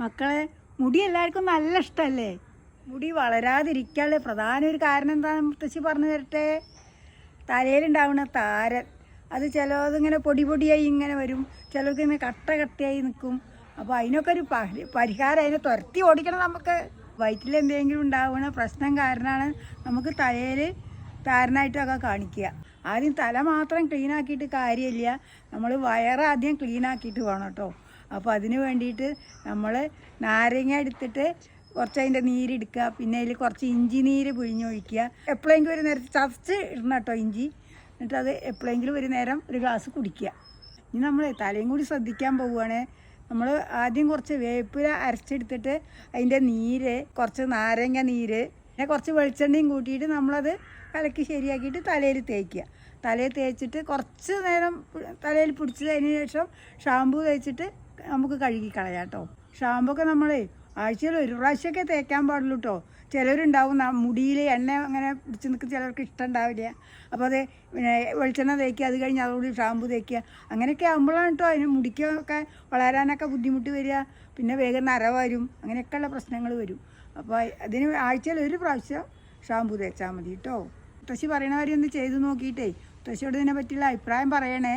മക്കളെ മുടി എല്ലാവർക്കും നല്ല ഇഷ്ടമല്ലേ മുടി വളരാതിരിക്കാനുള്ള പ്രധാന ഒരു കാരണം എന്താണെന്ന് മുത്തശ്ശി പറഞ്ഞു തരട്ടെ? തലയിലുണ്ടാവുന്ന താരൻ. അത് ചിലതിങ്ങനെ പൊടി പൊടിയായി ഇങ്ങനെ വരും. ചിലർക്ക് ഇങ്ങനെ കട്ട കട്ടയായി നിൽക്കും. അപ്പോൾ അതിനൊക്കെ ഒരു പരി- പരിഹാരം അതിനെ തുരത്തി ഓടിക്കണം നമുക്ക്. വയറ്റിൽ എന്തെങ്കിലും ഉണ്ടാവുന്ന പ്രശ്നം കാരണമാണ് നമുക്ക് തലയിൽ താരനായിട്ടൊക്കെ കാണിക്കുക. ആദ്യം തല മാത്രം ക്ലീൻ ആക്കിയിട്ട് കാര്യമില്ല. നമ്മൾ വയറാദ്യം ക്ലീൻ ആക്കിയിട്ട് വേണം കേട്ടോ. അപ്പോൾ അതിന് വേണ്ടിയിട്ട് നമ്മൾ നാരങ്ങ എടുത്തിട്ട് കുറച്ച് അതിന്റെ നീരെടുക്കുക. പിന്നെ അതിൽ കുറച്ച് ഇഞ്ചി നീര് പിഴിഞ്ഞൊഴിക്കുക. എപ്പോഴെങ്കിലും ഒരു നേരത്തെ ചതച്ച് ഇടണം കേട്ടോ ഇഞ്ചി. എന്നിട്ട് അത് എപ്പോഴെങ്കിലും ഒരു നേരം ഒരു ഗ്ലാസ് കുടിക്കുക. ഇനി നമ്മൾ തലയും കൂടി ശ്രദ്ധിക്കാൻ പോവുകയാണ്. നമ്മൾ ആദ്യം കുറച്ച് വേപ്പില അരച്ചെടുത്തിട്ട് അതിന്റെ നീര് കുറച്ച് നാരങ്ങ നീര് പിന്നെ കുറച്ച് വെളിച്ചെണ്ണയും കൂട്ടിയിട്ട് നമ്മളത് കലക്കി ശരിയാക്കിയിട്ട് തലയിൽ തേക്കുക. തലയിൽ തേച്ചിട്ട് കുറച്ച് നേരം തലയിൽ പിടിച്ചതിന് ശേഷം ഷാമ്പു തേച്ചിട്ട് നമുക്ക് കഴുകി കളയാം കേട്ടോ ഷാമ്പൊക്കെ നമ്മൾ ആഴ്ചയിൽ ഒരു പ്രാവശ്യമൊക്കെ തേക്കാൻ പാടുള്ളൂ കേട്ടോ ചിലരുണ്ടാവും മുടിയിൽ എണ്ണ അങ്ങനെ പിടിച്ച് നിൽക്കുന്ന ചിലർക്ക് ഇഷ്ടം ഉണ്ടാവില്ല. അപ്പോൾ അത് പിന്നെ വെളിച്ചെണ്ണ തേക്കുക അത് കഴിഞ്ഞ് അതുകൂടി ഷാമ്പു തേക്കുക. അങ്ങനെയൊക്കെ ആകുമ്പോഴാണ് കേട്ടോ അതിന് മുടിക്കൊക്കെ വളരാനൊക്കെ ബുദ്ധിമുട്ട് വരിക. പിന്നെ വേഗം നര വരും അങ്ങനെയൊക്കെയുള്ള പ്രശ്നങ്ങൾ വരും. അപ്പോൾ അതിന് ആഴ്ചയിൽ ഒരു പ്രാവശ്യം ഷാമ്പു തേച്ചാൽ മതി കേട്ടോ മുത്തശ്ശി ഒന്ന് ചെയ്ത് നോക്കിയിട്ടേ. മുത്തശ്ശിയോട് ഇതിനെ പറ്റിയുള്ള അഭിപ്രായം പറയണേ.